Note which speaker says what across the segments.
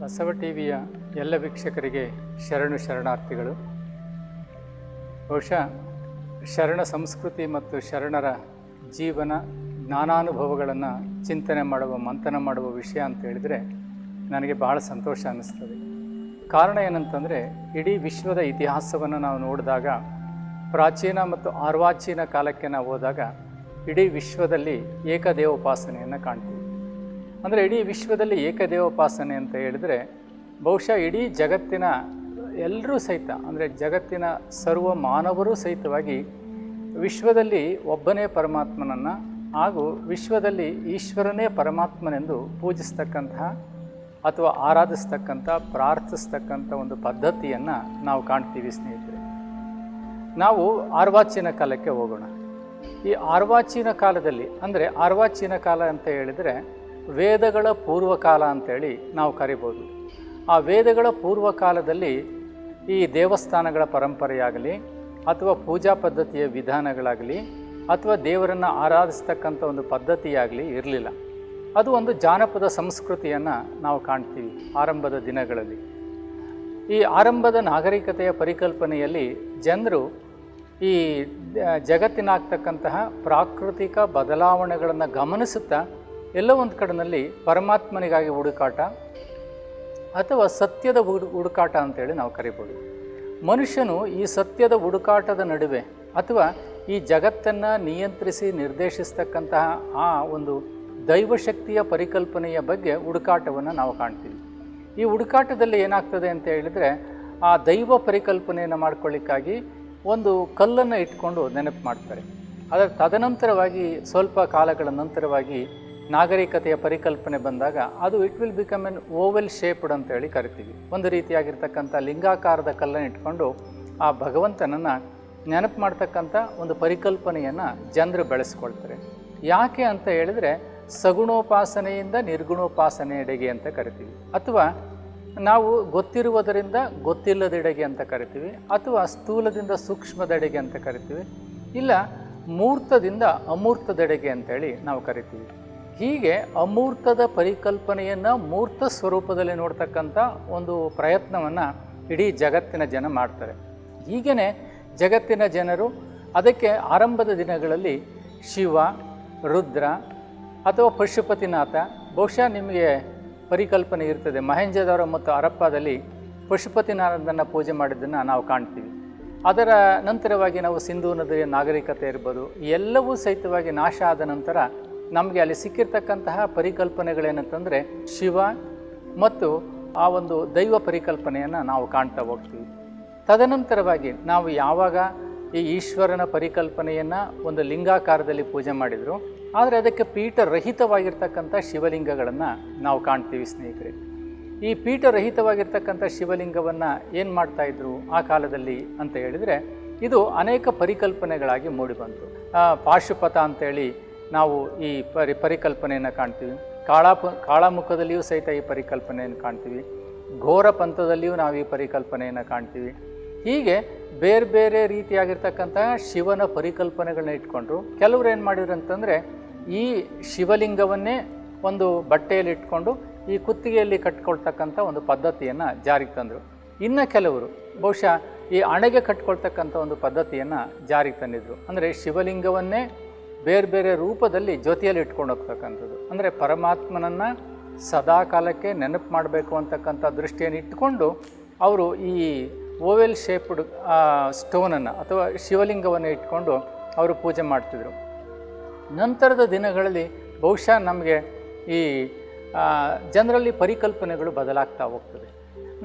Speaker 1: ಬಸವ ಟಿವಿಯ ಎಲ್ಲ ವೀಕ್ಷಕರಿಗೆ ಶರಣು ಶರಣಾರ್ಥಿಗಳು. ಬಹುಶಃ ಶರಣ ಸಂಸ್ಕೃತಿ ಮತ್ತು ಶರಣರ ಜೀವನ ಜ್ಞಾನಾನುಭವಗಳನ್ನು ಚಿಂತನೆ ಮಾಡುವ, ಮಂಥನ ಮಾಡುವ ವಿಷಯ ಅಂತ ಹೇಳಿದರೆ ನನಗೆ ಬಹಳ ಸಂತೋಷ ಅನ್ನಿಸ್ತದೆ. ಕಾರಣ ಏನಂತಂದರೆ ಇಡೀ ವಿಶ್ವದ ಇತಿಹಾಸವನ್ನು ನಾವು ನೋಡಿದಾಗ ಪ್ರಾಚೀನ ಮತ್ತು ಆರ್ವಾಚೀನ ಕಾಲಕ್ಕೆ ನಾವು ಹೋದಾಗ ಇಡೀ ವಿಶ್ವದಲ್ಲಿ ಏಕದೇವೋಪಾಸನೆಯನ್ನು ಕಾಣ್ತೀವಿ. ಅಂದರೆ ಇಡೀ ವಿಶ್ವದಲ್ಲಿ ಏಕದೇವೋಪಾಸನೆ ಅಂತ ಹೇಳಿದರೆ ಬಹುಶಃ ಇಡೀ ಜಗತ್ತಿನ ಎಲ್ಲರೂ ಸಹಿತ, ಅಂದರೆ ಜಗತ್ತಿನ ಸರ್ವ ಮಾನವರೂ ಸಹಿತವಾಗಿ ವಿಶ್ವದಲ್ಲಿ ಒಬ್ಬನೇ ಪರಮಾತ್ಮನನ್ನು ಹಾಗೂ ವಿಶ್ವದಲ್ಲಿ ಈಶ್ವರನೇ ಪರಮಾತ್ಮನೆಂದು ಪೂಜಿಸ್ತಕ್ಕಂತಹ ಅಥವಾ ಆರಾಧಿಸ್ತಕ್ಕಂಥ, ಪ್ರಾರ್ಥಿಸ್ತಕ್ಕಂಥ ಒಂದು ಪದ್ಧತಿಯನ್ನು ನಾವು ಕಾಣ್ತೀವಿ ಸ್ನೇಹಿತರೆ. ನಾವು ಆರ್ವಾಚೀನ ಕಾಲಕ್ಕೆ ಹೋಗೋಣ. ಈ ಆರ್ವಾಚೀನ ಕಾಲದಲ್ಲಿ, ಅಂದರೆ ಆರ್ವಾಚೀನ ಕಾಲ ಅಂತ ಹೇಳಿದರೆ ವೇದಗಳ ಪೂರ್ವಕಾಲ ಅಂತೇಳಿ ನಾವು ಕರಿಬೋದು. ಆ ವೇದಗಳ ಪೂರ್ವಕಾಲದಲ್ಲಿ ಈ ದೇವಸ್ಥಾನಗಳ ಪರಂಪರೆಯಾಗಲಿ, ಅಥವಾ ಪೂಜಾ ಪದ್ಧತಿಯ ವಿಧಾನಗಳಾಗಲಿ, ಅಥವಾ ದೇವರನ್ನು ಆರಾಧಿಸ್ತಕ್ಕಂಥ ಒಂದು ಪದ್ಧತಿಯಾಗಲಿ ಇರಲಿಲ್ಲ. ಅದು ಒಂದು ಜಾನಪದ ಸಂಸ್ಕೃತಿಯನ್ನು ನಾವು ಕಾಣ್ತೀವಿ ಆರಂಭದ ದಿನಗಳಲ್ಲಿ. ಈ ಆರಂಭದ ನಾಗರಿಕತೆಯ ಪರಿಕಲ್ಪನೆಯಲ್ಲಿ ಜನರು ಈ ಜಗತ್ತಿನಾಗ್ತಕ್ಕಂತಹ ಪ್ರಾಕೃತಿಕ ಬದಲಾವಣೆಗಳನ್ನು ಗಮನಿಸುತ್ತಾ ಎಲ್ಲೋ ಒಂದು ಕಡೆಯಲ್ಲಿ ಪರಮಾತ್ಮನಿಗಾಗಿ ಹುಡುಕಾಟ ಅಥವಾ ಸತ್ಯದ ಹುಡು, ಹುಡುಕಾಟ ಅಂತೇಳಿ ನಾವು ಕರಿಬೋದು. ಮನುಷ್ಯನು ಈ ಸತ್ಯದ ಹುಡುಕಾಟದ ನಡುವೆ ಅಥವಾ ಈ ಜಗತ್ತನ್ನು ನಿಯಂತ್ರಿಸಿ ನಿರ್ದೇಶಿಸ್ತಕ್ಕಂತಹ ಆ ಒಂದು ದೈವಶಕ್ತಿಯ ಪರಿಕಲ್ಪನೆಯ ಬಗ್ಗೆ ಹುಡುಕಾಟವನ್ನು ನಾವು ಕಾಣ್ತೀವಿ. ಈ ಹುಡುಕಾಟದಲ್ಲಿ ಏನಾಗ್ತದೆ ಅಂತ ಹೇಳಿದರೆ ಆ ದೈವ ಪರಿಕಲ್ಪನೆಯನ್ನು ಮಾಡ್ಕೊಳ್ಳಿಕ್ಕಾಗಿ ಒಂದು ಕಲ್ಲನ್ನು ಇಟ್ಕೊಂಡು ನೆನಪು ಮಾಡ್ತಾರೆ. ಅದರ ತದನಂತರವಾಗಿ ಸ್ವಲ್ಪ ಕಾಲಗಳ ನಂತರವಾಗಿ ನಾಗರಿಕತೆಯ ಪರಿಕಲ್ಪನೆ ಬಂದಾಗ ಅದು it will become an oval shaped ಅಂತ ಹೇಳಿ ಕರಿತೀವಿ. ಒಂದು ರೀತಿಯಾಗಿರ್ತಕ್ಕಂಥ ಲಿಂಗಾಕಾರದ ಕಲ್ಲನ್ನು ಇಟ್ಕೊಂಡು ಆ ಭಗವಂತನನ್ನು ನೆನಪು ಮಾಡ್ತಕ್ಕಂಥ ಒಂದು ಪರಿಕಲ್ಪನೆಯನ್ನು ಜನರು ಬೆಳೆಸ್ಕೊಳ್ತಾರೆ. ಯಾಕೆ ಅಂತ ಹೇಳಿದರೆ ಸಗುಣೋಪಾಸನೆಯಿಂದ ನಿರ್ಗುಣೋಪಾಸನೆಯೆಡೆಗೆ ಅಂತ ಕರಿತೀವಿ. ಅಥವಾ ನಾವು ಗೊತ್ತಿರುವುದರಿಂದ ಗೊತ್ತಿಲ್ಲದೆಡೆಗೆ ಅಂತ ಕರಿತೀವಿ. ಅಥವಾ ಸ್ಥೂಲದಿಂದ ಸೂಕ್ಷ್ಮದೆಡೆಗೆ ಅಂತ ಕರಿತೀವಿ. ಇಲ್ಲ, ಮೂರ್ತದಿಂದ ಅಮೂರ್ತದೆಡೆಗೆ ಅಂತೇಳಿ ನಾವು ಕರಿತೀವಿ. ಹೀಗೆ ಅಮೂರ್ತದ ಪರಿಕಲ್ಪನೆಯನ್ನು ಮೂರ್ತ ಸ್ವರೂಪದಲ್ಲಿ ನೋಡ್ತಕ್ಕಂಥ ಒಂದು ಪ್ರಯತ್ನವನ್ನು ಇಡೀ ಜಗತ್ತಿನ ಜನ ಮಾಡ್ತಾರೆ. ಹೀಗೇ ಜಗತ್ತಿನ ಜನರು ಅದಕ್ಕೆ ಆರಂಭದ ದಿನಗಳಲ್ಲಿ ಶಿವ, ರುದ್ರ ಅಥವಾ ಪಶುಪತಿನಾಥ ಬಹುಶಃ ನಿಮಗೆ ಪರಿಕಲ್ಪನೆ ಇರ್ತದೆ. ಮಹೇಂಜದವರ ಮತ್ತು ಹರಪ್ಪದಲ್ಲಿ ಪಶುಪತಿನಾಥನ ಪೂಜೆ ಮಾಡಿದ್ದನ್ನು ನಾವು ಕಾಣ್ತೀವಿ. ಅದರ ನಂತರವಾಗಿ ನಾವು ಸಿಂಧೂ ನದಿಯ ನಾಗರಿಕತೆ ಇರ್ಬೋದು, ಎಲ್ಲವೂ ಸಹಿತವಾಗಿ ನಾಶ ಆದ ನಂತರ ನಮಗೆ ಅಲ್ಲಿ ಸಿಕ್ಕಿರ್ತಕ್ಕಂತಹ ಪರಿಕಲ್ಪನೆಗಳೇನಂತಂದರೆ ಶಿವ ಮತ್ತು ಆ ಒಂದು ದೈವ ಪರಿಕಲ್ಪನೆಯನ್ನು ನಾವು ಕಾಣ್ತಾ ಹೋಗ್ತೀವಿ. ತದನಂತರವಾಗಿ ನಾವು ಯಾವಾಗ ಈ ಈಶ್ವರನ ಪರಿಕಲ್ಪನೆಯನ್ನು ಒಂದು ಲಿಂಗಾಕಾರದಲ್ಲಿ ಪೂಜೆ ಮಾಡಿದರು ಆದರೆ ಅದಕ್ಕೆ ಪೀಠರಹಿತವಾಗಿರ್ತಕ್ಕಂಥ ಶಿವಲಿಂಗಗಳನ್ನು ನಾವು ಕಾಣ್ತೀವಿ ಸ್ನೇಹಿತರೆ. ಈ ಪೀಠರಹಿತವಾಗಿರ್ತಕ್ಕಂಥ ಶಿವಲಿಂಗವನ್ನು ಏನು ಮಾಡ್ತಾಯಿದ್ರು ಆ ಕಾಲದಲ್ಲಿ ಅಂತ ಹೇಳಿದರೆ ಇದು ಅನೇಕ ಪರಿಕಲ್ಪನೆಗಳಾಗಿ ಮೂಡಿಬಂತು. ಆ, ಪಾಶುಪತ ಅಂತೇಳಿ ನಾವು ಈ ಪರಿ ಪರಿಕಲ್ಪನೆಯನ್ನು ಕಾಣ್ತೀವಿ. ಕಾಳಾಪ ಕಾಳಾಮುಖದಲ್ಲಿಯೂ ಸಹಿತ ಈ ಪರಿಕಲ್ಪನೆಯನ್ನು ಕಾಣ್ತೀವಿ. ಘೋರ ಪಂಥದಲ್ಲಿಯೂ ನಾವು ಈ ಪರಿಕಲ್ಪನೆಯನ್ನು ಕಾಣ್ತೀವಿ. ಹೀಗೆ ಬೇರೆ ಬೇರೆ ರೀತಿಯಾಗಿರ್ತಕ್ಕಂಥ ಶಿವನ ಪರಿಕಲ್ಪನೆಗಳನ್ನ ಇಟ್ಕೊಂಡ್ರು. ಕೆಲವರು ಏನು ಮಾಡಿದ್ರು ಅಂತಂದರೆ ಈ ಶಿವಲಿಂಗವನ್ನೇ ಒಂದು ಬಟ್ಟೆಯಲ್ಲಿ ಇಟ್ಕೊಂಡು ಈ ಕುತ್ತಿಗೆಯಲ್ಲಿ ಕಟ್ಕೊಳ್ತಕ್ಕಂಥ ಒಂದು ಪದ್ಧತಿಯನ್ನು ಜಾರಿಗೆ ತಂದರು. ಇನ್ನು ಕೆಲವರು ಬಹುಶಃ ಈ ಅಣೆಗೆ ಕಟ್ಕೊಳ್ತಕ್ಕಂಥ ಒಂದು ಪದ್ಧತಿಯನ್ನು ಜಾರಿಗೆ ತಂದಿದ್ರು. ಅಂದರೆ ಶಿವಲಿಂಗವನ್ನೇ ಬೇರೆ ಬೇರೆ ರೂಪದಲ್ಲಿ ಜೊತೆಯಲ್ಲಿ ಇಟ್ಕೊಂಡು ಹೋಗ್ತಕ್ಕಂಥದ್ದು. ಅಂದರೆ ಪರಮಾತ್ಮನನ್ನು ಸದಾ ಕಾಲಕ್ಕೆ ನೆನಪು ಮಾಡಬೇಕು ಅಂತಕ್ಕಂಥ ದೃಷ್ಟಿಯನ್ನು ಇಟ್ಕೊಂಡು ಅವರು ಈ ಓವೆಲ್ ಶೇಪ್ಡ್ ಸ್ಟೋನನ್ನು ಅಥವಾ ಶಿವಲಿಂಗವನ್ನು ಇಟ್ಕೊಂಡು ಅವರು ಪೂಜೆ ಮಾಡ್ತಿದ್ರು. ನಂತರದ ದಿನಗಳಲ್ಲಿ ಬಹುಶಃ ನಮಗೆ ಈ ಜನರಲ್ಲಿ ಪರಿಕಲ್ಪನೆಗಳು ಬದಲಾಗ್ತಾ ಹೋಗ್ತದೆ.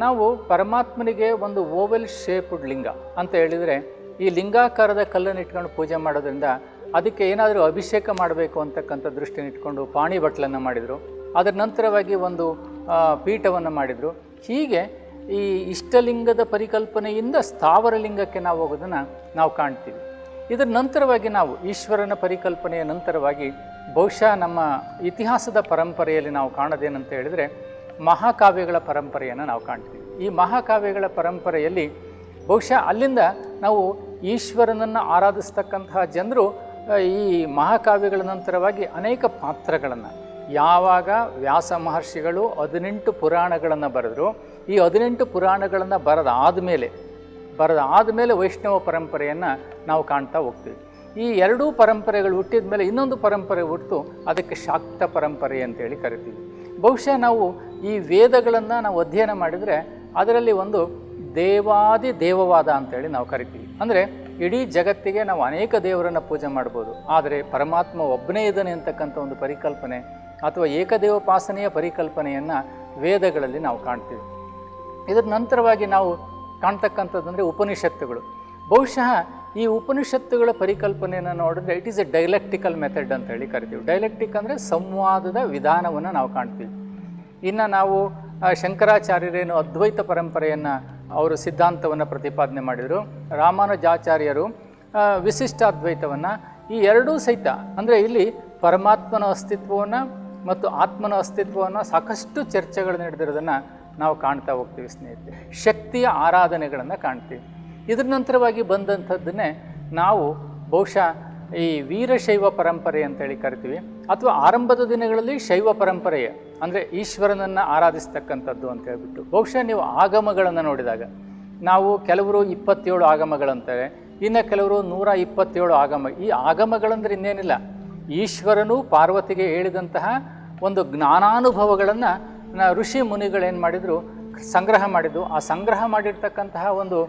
Speaker 1: ನಾವು ಪರಮಾತ್ಮನಿಗೆ ಒಂದು ಓವೆಲ್ ಶೇಪ್ಡ್ ಲಿಂಗ ಅಂತ ಹೇಳಿದರೆ ಈ ಲಿಂಗಾಕಾರದ ಕಲ್ಲನ್ನು ಇಟ್ಕೊಂಡು ಪೂಜೆ ಮಾಡೋದ್ರಿಂದ ಅದಕ್ಕೆ ಏನಾದರೂ ಅಭಿಷೇಕ ಮಾಡಬೇಕು ಅಂತಕ್ಕಂಥ ದೃಷ್ಟಿನ ಇಟ್ಕೊಂಡು ಪಾಣಿ ಬಟ್ಲನ್ನು ಮಾಡಿದರು, ಅದರ ನಂತರವಾಗಿ ಒಂದು ಪೀಠವನ್ನು ಮಾಡಿದರು. ಹೀಗೆ ಈ ಇಷ್ಟಲಿಂಗದ ಪರಿಕಲ್ಪನೆಯಿಂದ ಸ್ಥಾವರ ಲಿಂಗಕ್ಕೆ ನಾವು ಹೋಗೋದನ್ನು ನಾವು ಕಾಣ್ತೀವಿ. ಇದರ ನಂತರವಾಗಿ ನಾವು ಈಶ್ವರನ ಪರಿಕಲ್ಪನೆಯ ನಂತರವಾಗಿ ಬಹುಶಃ ನಮ್ಮ ಇತಿಹಾಸದ ಪರಂಪರೆಯಲ್ಲಿ ನಾವು ಕಾಣೋದೇನಂತ ಹೇಳಿದರೆ ಮಹಾಕಾವ್ಯಗಳ ಪರಂಪರೆಯನ್ನು ನಾವು ಕಾಣ್ತೀವಿ. ಈ ಮಹಾಕಾವ್ಯಗಳ ಪರಂಪರೆಯಲ್ಲಿ ಬಹುಶಃ ಅಲ್ಲಿಂದ ನಾವು ಈಶ್ವರನನ್ನು ಆರಾಧಿಸ್ತಕ್ಕಂತಹ ಜನರು ಈ ಮಹಾಕಾವ್ಯಗಳ ನಂತರವಾಗಿ ಅನೇಕ ಪಾತ್ರಗಳನ್ನು. ಯಾವಾಗ ವ್ಯಾಸ ಮಹರ್ಷಿಗಳು ಹದಿನೆಂಟು ಪುರಾಣಗಳನ್ನು ಬರೆದ್ರು, ಈ ಹದಿನೆಂಟು ಪುರಾಣಗಳನ್ನು ಬರೆದಾದ ಮೇಲೆ ಬರೆದಾದ ಆದಮೇಲೆ ವೈಷ್ಣವ ಪರಂಪರೆಯನ್ನು ನಾವು ಕಾಣ್ತಾ ಹೋಗ್ತೀವಿ. ಈ ಎರಡೂ ಪರಂಪರೆಗಳು ಹುಟ್ಟಿದ ಮೇಲೆ ಇನ್ನೊಂದು ಪರಂಪರೆ ಹುಟ್ಟು ಅದಕ್ಕೆ ಶಾಕ್ತ ಪರಂಪರೆ ಅಂತೇಳಿ ಕರಿತೀವಿ. ಬಹುಶಃ ನಾವು ಈ ವೇದಗಳನ್ನು ನಾವು ಅಧ್ಯಯನ ಮಾಡಿದರೆ ಅದರಲ್ಲಿ ಒಂದು ದೇವಾದಿ ದೇವವಾದ ಅಂತೇಳಿ ನಾವು ಕರಿತೀವಿ. ಅಂದರೆ ಇಡೀ ಜಗತ್ತಿಗೆ ನಾವು ಅನೇಕ ದೇವರನ್ನು ಪೂಜೆ ಮಾಡ್ಬೋದು. ಆದರೆ ಪರಮಾತ್ಮ ಒಬ್ಬನೇ ಇದ್ದಾನೆ ಅಂತಕ್ಕಂಥ ಒಂದು ಪರಿಕಲ್ಪನೆ ಅಥವಾ ಏಕದೇವೋಪಾಸನೆಯ ಪರಿಕಲ್ಪನೆಯನ್ನು ವೇದಗಳಲ್ಲಿ ನಾವು ಕಾಣ್ತೀವಿ. ಇದರ ನಂತರವಾಗಿ ನಾವು ಕಾಣ್ತಕ್ಕಂಥದ್ದು ಅಂದರೆ ಉಪನಿಷತ್ತುಗಳು. ಬಹುಶಃ ಈ ಉಪನಿಷತ್ತುಗಳ ಪರಿಕಲ್ಪನೆಯನ್ನು ನೋಡಿದ್ರೆ it is a dialectical method ಅಂತ ಹೇಳಿ ಕರಿತೀವಿ. ಡೈಲೆಕ್ಟಿಕ್ ಅಂದರೆ ಸಂವಾದದ ವಿಧಾನವನ್ನು ನಾವು ಕಾಣ್ತೀವಿ. ಇನ್ನು ನಾವು ಶಂಕರಾಚಾರ್ಯರೇನು ಅದ್ವೈತ ಪರಂಪರೆಯನ್ನು ಅವರು ಸಿದ್ಧಾಂತವನ್ನು ಪ್ರತಿಪಾದನೆ ಮಾಡಿದರು. ರಾಮಾನುಜಾಚಾರ್ಯರು ವಿಶಿಷ್ಟ ಅದ್ವೈತವನ್ನು ಈ ಎರಡೂ ಸಹಿತ ಅಂದರೆ ಇಲ್ಲಿ ಪರಮಾತ್ಮನ ಅಸ್ತಿತ್ವವನ್ನು ಮತ್ತು ಆತ್ಮನ ಅಸ್ತಿತ್ವವನ್ನು ಸಾಕಷ್ಟು ಚರ್ಚೆಗಳು ನಡೆದಿರೋದನ್ನು ನಾವು ಕಾಣ್ತಾ ಹೋಗ್ತೀವಿ ಸ್ನೇಹಿತರೆ. ಶಕ್ತಿಯ ಆರಾಧನೆಗಳನ್ನು ಕಾಣ್ತೀವಿ. ಇದ್ರ ನಂತರವಾಗಿ ಬಂದಂಥದ್ದನ್ನೇ ನಾವು ಬಹುಶಃ ಈ ವೀರಶೈವ ಪರಂಪರೆ ಅಂತೇಳಿ ಕರಿತೀವಿ. ಅಥವಾ ಆರಂಭದ ದಿನಗಳಲ್ಲಿ ಶೈವ ಪರಂಪರೆಯ ಅಂದರೆ ಈಶ್ವರನನ್ನು ಆರಾಧಿಸ್ತಕ್ಕಂಥದ್ದು ಅಂತ ಹೇಳ್ಬಿಟ್ಟು. ಬಹುಶಃ ನೀವು ಆಗಮಗಳನ್ನು ನೋಡಿದಾಗ, ನಾವು ಕೆಲವರು ಇಪ್ಪತ್ತೇಳು ಆಗಮಗಳಂತಾರೆ, ಇನ್ನು ಕೆಲವರು ನೂರ ಇಪ್ಪತ್ತೇಳು ಆಗಮ. ಈ ಆಗಮಗಳಂದ್ರೆ ಇನ್ನೇನಿಲ್ಲ. ಈಶ್ವರನು ಪಾರ್ವತಿಗೆ ಹೇಳಿದಂತಹ ಒಂದು ಜ್ಞಾನಾನುಭವಗಳನ್ನು ಋಷಿ ಮುನಿಗಳೇನು ಮಾಡಿದರು, ಸಂಗ್ರಹ ಮಾಡಿದ್ದು. ಆ ಸಂಗ್ರಹ ಮಾಡಿರ್ತಕ್ಕಂತಹ ಒಂದು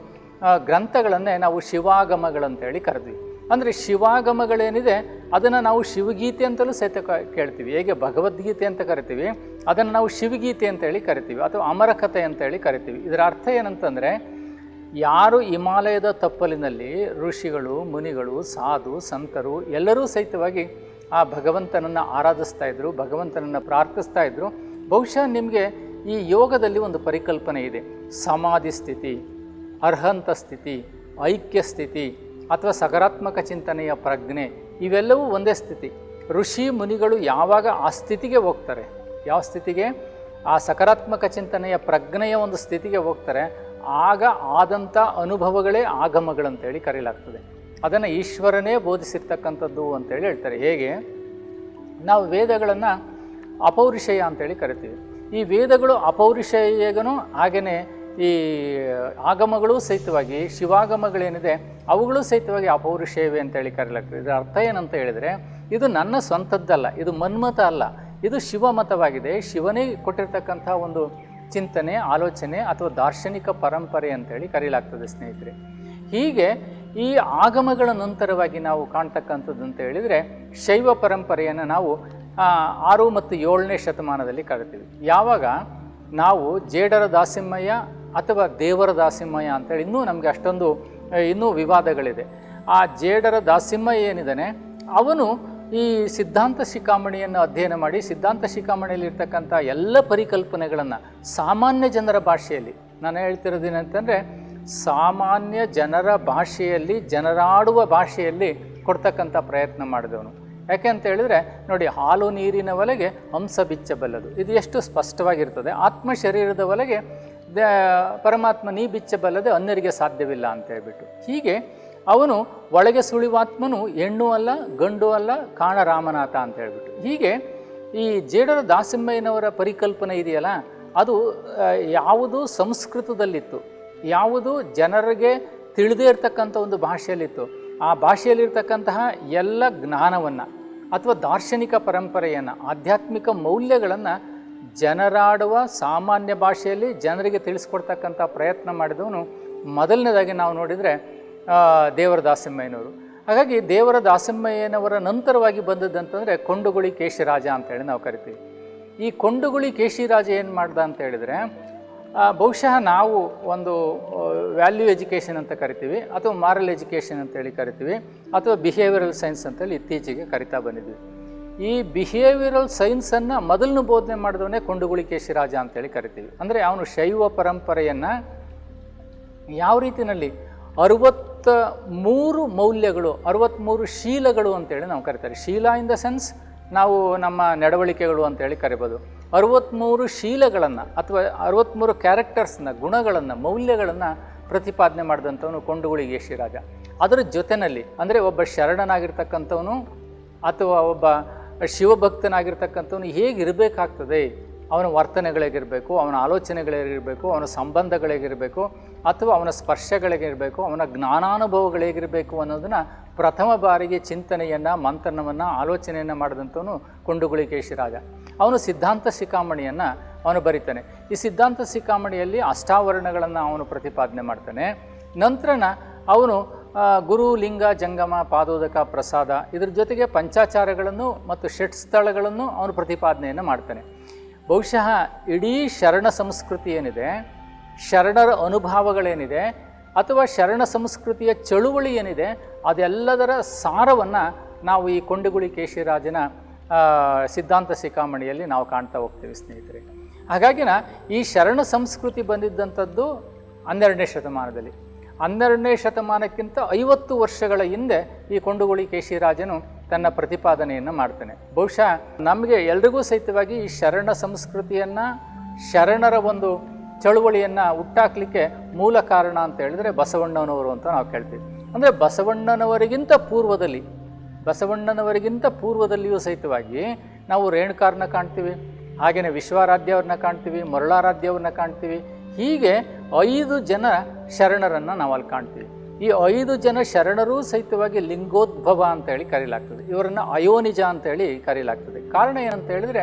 Speaker 1: ಗ್ರಂಥಗಳನ್ನೇ ನಾವು ಶಿವಾಗಮಗಳಂತೇಳಿ ಕರೆದ್ವಿ. ಅಂದರೆ ಶಿವಾಗಮಗಳೇನಿದೆ, ಅದನ್ನು ನಾವು ಶಿವಗೀತೆ ಅಂತಲೂ ಸಹಿತ ಕೇಳ್ತೀವಿ. ಹೇಗೆ ಭಗವದ್ಗೀತೆ ಅಂತ ಕರಿತೀವಿ, ಅದನ್ನು ನಾವು ಶಿವಗೀತೆ ಅಂತೇಳಿ ಕರಿತೀವಿ, ಅಥವಾ ಅಮರಕಥೆ ಅಂತೇಳಿ ಕರಿತೀವಿ. ಇದರ ಅರ್ಥ ಏನಂತಂದರೆ, ಯಾರು ಹಿಮಾಲಯದ ತಪ್ಪಲಿನಲ್ಲಿ ಋಷಿಗಳು, ಮುನಿಗಳು, ಸಾಧು, ಸಂತರು ಎಲ್ಲರೂ ಸಹಿತವಾಗಿ ಆ ಭಗವಂತನನ್ನು ಆರಾಧಿಸ್ತಾ ಇದ್ದರು ಭಗವಂತನನ್ನು ಪ್ರಾರ್ಥಿಸ್ತಾ ಇದ್ರು ಬಹುಶಃ ನಿಮಗೆ ಈ ಯೋಗದಲ್ಲಿ ಒಂದು ಪರಿಕಲ್ಪನೆ ಇದೆ. ಸಮಾಧಿ ಸ್ಥಿತಿ, ಅರ್ಹಂತ ಸ್ಥಿತಿ, ಐಕ್ಯ ಸ್ಥಿತಿ ಅಥವಾ ಸಕಾರಾತ್ಮಕ ಚಿಂತನೆಯ ಪ್ರಜ್ಞೆ ಇವೆಲ್ಲವೂ ಒಂದೇ ಸ್ಥಿತಿ. ಋಷಿ ಮುನಿಗಳು ಯಾವಾಗ ಆ ಸ್ಥಿತಿಗೆ ಹೋಗ್ತಾರೆ, ಯಾವ ಸ್ಥಿತಿಗೆ? ಆ ಸಕಾರಾತ್ಮಕ ಚಿಂತನೆಯ ಪ್ರಜ್ಞೆಯ ಒಂದು ಸ್ಥಿತಿಗೆ ಹೋಗ್ತಾರೆ. ಆಗ ಆದಂಥ ಅನುಭವಗಳೇ ಆಗಮಗಳಂತೇಳಿ ಕರೆಯಲಾಗ್ತದೆ. ಅದನ್ನು ಈಶ್ವರನೇ ಬೋಧಿಸಿರ್ತಕ್ಕಂಥದ್ದು ಅಂತೇಳಿ ಹೇಳ್ತಾರೆ. ಹೇಗೆ? ನಾವು ವೇದಗಳನ್ನು ಅಪೌರುಷೇಯ ಅಂತೇಳಿ ಕರಿತೀವಿ. ಈ ವೇದಗಳು ಅಪೌರುಷಯಗನು ಹಾಗೆಯೇ ಈ ಆಗಮಗಳು ಸಹಿತವಾಗಿ ಶಿವಾಗಮಗಳೇನಿದೆ ಅವುಗಳು ಸಹಿತವಾಗಿ ಅಪೌರುಷೇಯವೆ ಅಂತೇಳಿ ಕರೆಯಲಾಗ್ತದೆ ಇದರ ಅರ್ಥ ಏನಂತ ಹೇಳಿದರೆ, ಇದು ನನ್ನ ಸ್ವಂತದ್ದಲ್ಲ, ಇದು ಮನ್ಮತ ಅಲ್ಲ, ಇದು ಶಿವಮತವಾಗಿದೆ. ಶಿವನೇ ಕೊಟ್ಟಿರ್ತಕ್ಕಂಥ ಒಂದು ಚಿಂತನೆ, ಆಲೋಚನೆ ಅಥವಾ ದಾರ್ಶನಿಕ ಪರಂಪರೆ ಅಂತೇಳಿ ಕರೀಲಾಗ್ತದೆ ಸ್ನೇಹಿತರೆ. ಹೀಗೆ ಈ ಆಗಮಗಳ ನಂತರವಾಗಿ ನಾವು ಕಾಣ್ತಕ್ಕಂಥದ್ದು ಅಂತ ಹೇಳಿದರೆ, ಶೈವ ಪರಂಪರೆಯನ್ನು ನಾವು ಆರು ಮತ್ತು ಏಳನೇ ಶತಮಾನದಲ್ಲಿ ಕರಿತೀವಿ ಯಾವಾಗ? ನಾವು ಜೇಡರ ದಾಸಿಮಯ್ಯ ಅಥವಾ ದೇವರ ದಾಸಿಮಯ್ಯ ಅಂತೇಳಿ ಇನ್ನೂ ನಮಗೆ ಅಷ್ಟೊಂದು ಇನ್ನೂ ವಿವಾದಗಳಿದೆ. ಆ ಜೇಡರ ದಾಸಿಮಯ್ಯ ಏನಿದ್ದಾನೆ? ಅವನು ಈ ಸಿದ್ಧಾಂತ ಶಿಖಾಮಣಿಯನ್ನು ಅಧ್ಯಯನ ಮಾಡಿ, ಸಿದ್ಧಾಂತ ಶಿಖಾಮಣಿಯಲ್ಲಿರ್ತಕ್ಕಂಥ ಎಲ್ಲ ಪರಿಕಲ್ಪನೆಗಳನ್ನು ಸಾಮಾನ್ಯ ಜನರ ಭಾಷೆಯಲ್ಲಿ, ನಾನು ಹೇಳ್ತಿರೋದೇನಂತಂದರೆ ಸಾಮಾನ್ಯ ಜನರ ಭಾಷೆಯಲ್ಲಿ, ಜನರಾಡುವ ಭಾಷೆಯಲ್ಲಿ ಕೊಡ್ತಕ್ಕಂಥ ಪ್ರಯತ್ನ ಮಾಡಿದವನು. ಯಾಕೆ ಅಂತ ಹೇಳಿದ್ರೆ, ನೋಡಿ ಹಾಲು ನೀರಿನ ಒಲೆಗೆ ಹಂಸ ಬಿಚ್ಚಬಲ್ಲದು. ಇದು ಎಷ್ಟು ಸ್ಪಷ್ಟವಾಗಿರ್ತದೆ. ಆತ್ಮ ಶರೀರದ ಒಲೆಗೆ ಪರಮಾತ್ಮ ನೀ ಬಿಚ್ಚಬಲ್ಲದೆ ಅನ್ಯರಿಗೆ ಸಾಧ್ಯವಿಲ್ಲ ಅಂತ ಹೇಳ್ಬಿಟ್ಟು. ಹೀಗೆ ಅವನು ಒಳಗೆ ಸುಳಿವಾತ್ಮನು ಹೆಣ್ಣು ಅಲ್ಲ, ಗಂಡು ಅಲ್ಲ, ಕಾಣ ರಾಮನಾಥ ಅಂತ ಹೇಳ್ಬಿಟ್ಟು. ಹೀಗೆ ಈ ಜೇಡರ ದಾಸಿಂಹಯ್ಯನವರ ಪರಿಕಲ್ಪನೆ ಇದೆಯಲ್ಲ, ಅದು ಯಾವುದು ಸಂಸ್ಕೃತದಲ್ಲಿತ್ತು. ಯಾವುದು ಜನರಿಗೆ ತಿಳಿದೇ ಇರತಕ್ಕಂಥ ಒಂದು ಭಾಷೆಯಲ್ಲಿತ್ತು. ಆ ಭಾಷೆಯಲ್ಲಿರ್ತಕ್ಕಂತಹ ಎಲ್ಲ ಜ್ಞಾನವನ್ನು ಅಥವಾ ದಾರ್ಶನಿಕ ಪರಂಪರೆಯನ್ನು, ಆಧ್ಯಾತ್ಮಿಕ ಮೌಲ್ಯಗಳನ್ನು ಜನರಾಡುವ ಸಾಮಾನ್ಯ ಭಾಷೆಯಲ್ಲಿ ಜನರಿಗೆ ತಿಳಿಸ್ಕೊಡ್ತಕ್ಕಂಥ ಪ್ರಯತ್ನ ಮಾಡಿದವನು ಮೊದಲನೇದಾಗಿ ನಾವು ನೋಡಿದರೆ ದೇವರ ದಾಸಮ್ಮಯ್ಯನವರು ಹಾಗಾಗಿ ದೇವರ ದಾಸಮ್ಮಯ್ಯನವರ ನಂತರವಾಗಿ ಬಂದದ್ದಂತಂದರೆ ಕೊಂಡುಗುಳಿ ಕೇಶಿರಾಜ ಅಂತೇಳಿ ನಾವು ಕರಿತೀವಿ. ಈ ಕೊಂಡುಗುಳಿ ಕೇಶಿರಾಜ ಏನು ಮಾಡ್ದ ಅಂತ ಹೇಳಿದರೆ ಬಹುಶಃ ನಾವು ಒಂದು ವ್ಯಾಲ್ಯೂ ಎಜುಕೇಷನ್ ಅಂತ ಕರಿತೀವಿ, ಅಥವಾ ಮಾರಲ್ ಎಜುಕೇಷನ್ ಅಂತೇಳಿ ಕರಿತೀವಿ, ಅಥವಾ ಬಿಹೇವಿಯರಲ್ ಸೈನ್ಸ್ ಅಂತೇಳಿ ಇತ್ತೀಚೆಗೆ ಕರಿತಾ ಬಂದಿದ್ವಿ. ಈ ಬಿಹೇವಿಯರಲ್ ಸೈನ್ಸನ್ನು ಮೊದಲನ್ನು ಬೋಧನೆ ಮಾಡಿದವನೇ ಕೊಂಡುಗುಳಿ ರಾಜ ಅಂತೇಳಿ ಕರಿತೀವಿ. ಅಂದರೆ ಅವನು ಶೈವ ಪರಂಪರೆಯನ್ನು ಯಾವ ರೀತಿಯಲ್ಲಿ ಅರುವತ್ತ ಮೂರು ಮೌಲ್ಯಗಳು ಅರುವತ್ತ್ಮೂರು ಶೀಲಗಳು ಅಂತೇಳಿ ನಾವು ಕರಿತಾರೆ. ಶೀಲ ಇನ್ ದ ಸೆನ್ಸ್ ನಾವು ನಮ್ಮ ನಡವಳಿಕೆಗಳು ಅಂತೇಳಿ ಕರಿಬೋದು. ಅರವತ್ತ್ಮೂರು ಶೀಲಗಳನ್ನು ಅಥವಾ ಅರವತ್ತ್ಮೂರು ಕ್ಯಾರೆಕ್ಟರ್ಸ್ನ ಗುಣಗಳನ್ನು, ಮೌಲ್ಯಗಳನ್ನು ಪ್ರತಿಪಾದನೆ ಮಾಡಿದಂಥವನು ಕೊಂಡುಗುಳಿ ಯಶಿರಾಜ. ಅದರ ಜೊತೆಯಲ್ಲಿ ಅಂದರೆ ಒಬ್ಬ ಶರಣನಾಗಿರ್ತಕ್ಕಂಥವನು ಅಥವಾ ಒಬ್ಬ ಶಿವಭಕ್ತನಾಗಿರ್ತಕ್ಕಂಥವನು ಹೇಗಿರಬೇಕಾಗ್ತದೆ? ಅವನ ವರ್ತನೆಗಳಿಗಿರಬೇಕು, ಅವನ ಆಲೋಚನೆಗಳಿಗಿರಬೇಕು, ಅವನ ಸಂಬಂಧಗಳಿಗಿರಬೇಕು ಅಥವಾ ಅವನ ಸ್ಪರ್ಶಗಳಿಗಿರಬೇಕು, ಅವನ ಜ್ಞಾನಾನುಭವಗಳಿಗಿರಬೇಕು ಅನ್ನೋದನ್ನು ಪ್ರಥಮ ಬಾರಿಗೆ ಚಿಂತನೆಯನ್ನು, ಮಂಥನವನ್ನು, ಆಲೋಚನೆಯನ್ನು ಮಾಡಿದಂಥವನು ಕೊಂಡುಗುಳಿ ಕೇಶಿರಾಜ ಅವನು ಸಿದ್ಧಾಂತ ಶಿಖಾಮಣಿಯನ್ನು ಅವನು ಬರಿತಾನೆ. ಈ ಸಿದ್ಧಾಂತ ಶಿಖಾಮಣಿಯಲ್ಲಿ ಅಷ್ಟಾವರಣಗಳನ್ನು ಅವನು ಪ್ರತಿಪಾದನೆ ಮಾಡ್ತಾನೆ. ನಂತರನ ಅವನು ಗುರು, ಲಿಂಗ, ಜಂಗಮ, ಪಾದೋದಕ, ಪ್ರಸಾದ ಇದ್ರ ಜೊತೆಗೆ ಪಂಚಾಚಾರಗಳನ್ನು ಮತ್ತು ಷಟ್ ಸ್ಥಳಗಳನ್ನು ಅವನು ಪ್ರತಿಪಾದನೆಯನ್ನು ಮಾಡ್ತಾನೆ. ಬಹುಶಃ ಇಡೀ ಶರಣ ಸಂಸ್ಕೃತಿ ಏನಿದೆ, ಶರಣರ ಅನುಭವಗಳೇನಿದೆ ಅಥವಾ ಶರಣ ಸಂಸ್ಕೃತಿಯ ಚಳುವಳಿ ಏನಿದೆ, ಅದೆಲ್ಲದರ ಸಾರವನ್ನು ನಾವು ಈ ಕೊಂಡಗುಳಿ ಕೇಶಿರಾಜನ ಸಿದ್ಧಾಂತ ಶಿಖಾಮಣಿಯಲ್ಲಿ ನಾವು ಕಾಣ್ತಾ ಹೋಗ್ತೀವಿ, ಸ್ನೇಹಿತರೆ. ಹಾಗಾಗಿನ ಈ ಶರಣ ಸಂಸ್ಕೃತಿ ಬಂದಿದ್ದಂಥದ್ದು ಹನ್ನೆರಡನೇ ಶತಮಾನದಲ್ಲಿ. ಹನ್ನೆರಡನೇ ಶತಮಾನಕ್ಕಿಂತ ಐವತ್ತು ವರ್ಷಗಳ ಹಿಂದೆ ಈ ಕೊಂಡುಗುಳಿ ಕೇಶಿರಾಜನು ತನ್ನ ಪ್ರತಿಪಾದನೆಯನ್ನು ಮಾಡ್ತಾನೆ. ಬಹುಶಃ ನಮಗೆ ಎಲ್ರಿಗೂ ಸಹಿತವಾಗಿ ಈ ಶರಣ ಸಂಸ್ಕೃತಿಯನ್ನು, ಶರಣರ ಒಂದು ಚಳುವಳಿಯನ್ನು ಹುಟ್ಟಾಕ್ಲಿಕ್ಕೆ ಮೂಲ ಕಾರಣ ಅಂತ ಹೇಳಿದ್ರೆ ಬಸವಣ್ಣನವರು ಅಂತ ನಾವು ಕೇಳ್ತೀವಿ. ಅಂದರೆ ಬಸವಣ್ಣನವರಿಗಿಂತ ಪೂರ್ವದಲ್ಲಿ, ಬಸವಣ್ಣನವರಿಗಿಂತ ಪೂರ್ವದಲ್ಲಿಯೂ ಸಹಿತವಾಗಿ ನಾವು ರೇಣುಕಾರನ್ನ ಕಾಣ್ತೀವಿ ಹಾಗೆಯೇ ವಿಶ್ವಾರಾಧ್ಯ ಅವ್ರನ್ನ ಕಾಣ್ತೀವಿ, ಮರುಳಾರಾಧ್ಯ ಅವ್ರನ್ನ ಕಾಣ್ತೀವಿ. ಹೀಗೆ ಐದು ಜನ ಶರಣರನ್ನು ನಾವು ಅಲ್ಲಿ ಕಾಣ್ತೀವಿ. ಈ ಐದು ಜನ ಶರಣರೂ ಸಹಿತವಾಗಿ ಲಿಂಗೋದ್ಭವ ಅಂತೇಳಿ ಕರೀಲಾಗ್ತದೆ. ಇವರನ್ನು ಅಯೋನಿಜ ಅಂತೇಳಿ ಕರೀಲಾಗ್ತದೆ. ಕಾರಣ ಏನಂತ ಹೇಳಿದರೆ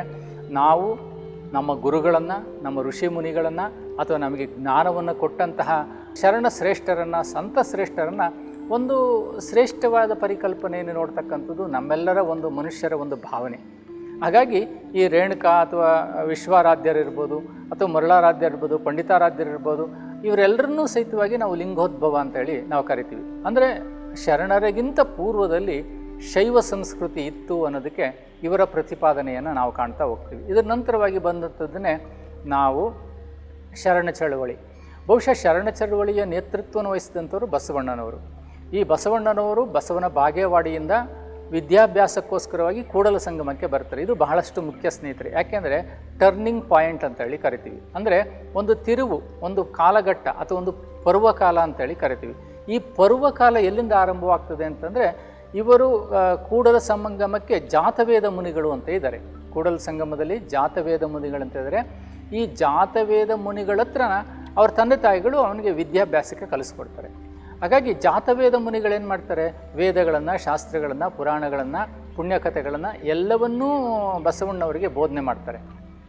Speaker 1: ನಾವು ನಮ್ಮ ಗುರುಗಳನ್ನು, ನಮ್ಮ ಋಷಿ ಮುನಿಗಳನ್ನು ಅಥವಾ ನಮಗೆ ಜ್ಞಾನವನ್ನು ಕೊಟ್ಟಂತಹ ಶರಣ ಶ್ರೇಷ್ಠರನ್ನು, ಸಂತ ಶ್ರೇಷ್ಠರನ್ನು ಒಂದು ಶ್ರೇಷ್ಠವಾದ ಪರಿಕಲ್ಪನೆಯನ್ನು ನೋಡ್ತಕ್ಕಂಥದ್ದು ನಮ್ಮೆಲ್ಲರ ಒಂದು ಮನುಷ್ಯರ ಒಂದು ಭಾವನೆ. ಹಾಗಾಗಿ ಈ ರೇಣುಕಾ ಅಥವಾ ವಿಶ್ವಾರಾಧ್ಯರಿರ್ಬೋದು ಅಥವಾ ಮರಳಾರಾಧ್ಯರಿರ್ಬೋದು ಪಂಡಿತಾರಾಧ್ಯರಿರ್ಬೋದು ಇವರೆಲ್ಲರನ್ನೂ ಸಹಿತವಾಗಿ ನಾವು ಲಿಂಗೋದ್ಭವ ಅಂತೇಳಿ ನಾವು ಕರಿತೀವಿ. ಅಂದರೆ ಶರಣರಿಗಿಂತ ಪೂರ್ವದಲ್ಲಿ ಶೈವ ಸಂಸ್ಕೃತಿ ಇತ್ತು ಅನ್ನೋದಕ್ಕೆ ಇವರ ಪ್ರತಿಪಾದನೆಯನ್ನು ನಾವು ಕಾಣ್ತಾ ಹೋಗ್ತೀವಿ. ಇದರ ನಂತರವಾಗಿ ಬಂದಂಥದ್ದನ್ನೇ ನಾವು ಶರಣ ಚಳವಳಿ. ಬಹುಶಃ ಶರಣ ಚಳವಳಿಯ ನೇತೃತ್ವವನ್ನು ವಹಿಸಿದಂಥವರು ಬಸವಣ್ಣನವರು. ಈ ಬಸವಣ್ಣನವರು ಬಸವನ ಬಾಗೇವಾಡಿಯಿಂದ ವಿದ್ಯಾಭ್ಯಾಸಕ್ಕೋಸ್ಕರವಾಗಿ ಕೂಡಲ ಸಂಗಮಕ್ಕೆ ಬರ್ತಾರೆ. ಇದು ಬಹಳಷ್ಟು ಮುಖ್ಯ ಸ್ನೇಹಿತರೆ. ಯಾಕೆಂದರೆ ಟರ್ನಿಂಗ್ ಪಾಯಿಂಟ್ ಅಂತ ಹೇಳಿ ಕರಿತೀವಿ. ಅಂದರೆ ಒಂದು ತಿರುವು, ಒಂದು ಕಾಲಘಟ್ಟ ಅಥವಾ ಒಂದು ಪರ್ವಕಾಲ ಅಂತೇಳಿ ಕರಿತೀವಿ. ಈ ಪರ್ವಕಾಲ ಎಲ್ಲಿಂದ ಆರಂಭವಾಗ್ತದೆ ಅಂತಂದರೆ ಇವರು ಕೂಡಲ ಸಂಗಮಕ್ಕೆ ಜಾತವೇದ ಮುನಿಗಳು ಅಂತ ಇದ್ದಾರೆ. ಕೂಡಲ ಸಂಗಮದಲ್ಲಿ ಜಾತವೇದ ಮುನಿಗಳು ಅಂತ ಇದ್ದಾರೆ. ಈ ಜಾತವೇದ ಮುನಿಗಳ ಹತ್ರ ಅವ್ರ ತಂದೆ ತಾಯಿಗಳು ಅವನಿಗೆ ವಿದ್ಯಾಭ್ಯಾಸಕ್ಕೆ ಕಲಿಸ್ಕೊಡ್ತಾರೆ. ಹಾಗಾಗಿ ಜಾತವೇದ ಮುನಿಗಳೇನು ಮಾಡ್ತಾರೆ? ವೇದಗಳನ್ನು, ಶಾಸ್ತ್ರಗಳನ್ನು, ಪುರಾಣಗಳನ್ನು, ಪುಣ್ಯಕಥೆಗಳನ್ನು ಎಲ್ಲವನ್ನೂ ಬಸವಣ್ಣವರಿಗೆ ಬೋಧನೆ ಮಾಡ್ತಾರೆ.